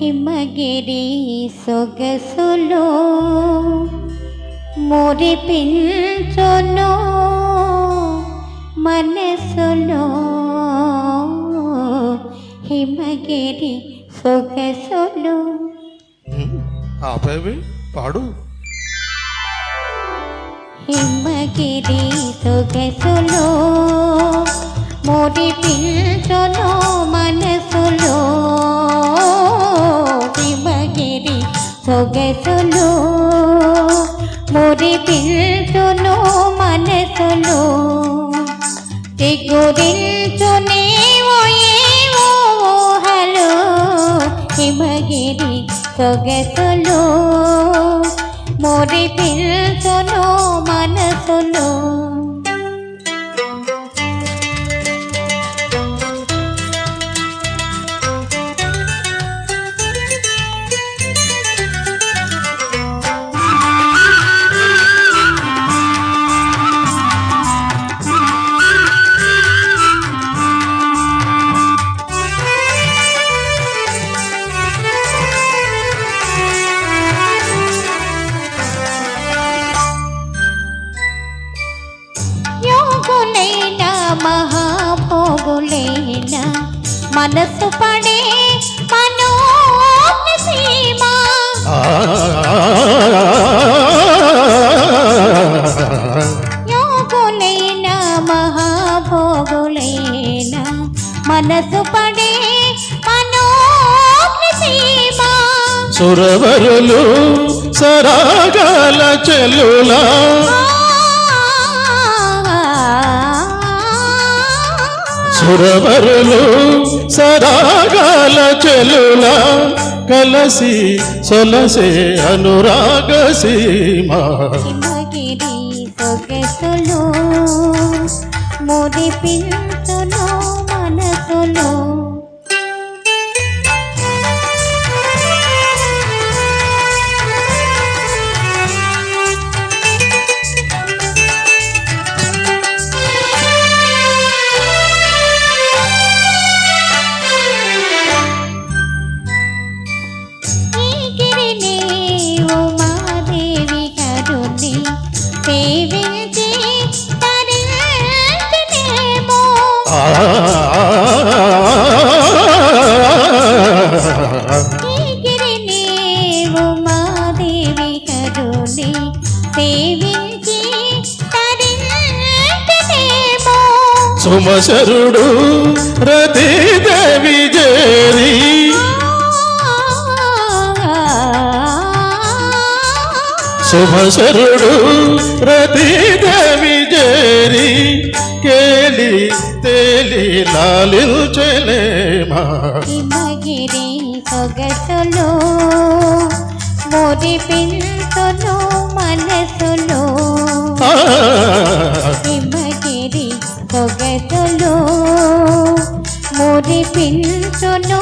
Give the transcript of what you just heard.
హిమగిరి సొగసులో మురిపించును మనసులో. హిమగిరి సొగసులో. ఆపేవి పాడు. హిమగిరి సొగసులో మురిపించును సొగసులో మురిపించును మనసులో చిగురించునే ఓయేవో ఊహలు హిమగిరి సొగసులో. మురిపించును మనసులో మనసు పడే మనోజ్ఞ సీమ ఆ, యోగులైన మహాభోగులైన మనసు పడే మనోజ్ఞ సీమ సురవరులు సరాగాల చెల్లులా. సురవరులు సరాగాల చెల్లులా కలసి సొలసే అనురాగ సీమ హిమగిరి సొగసులు మురిపించును మనసులో. సుమశరుడు రతిదేవి జేరి. శుభశరుడు రతిదేవి లాలించలేమా హిమగిరి సొగసులో మురిపించును మనసులో. హిమగిరి సొగసులో మురిపించును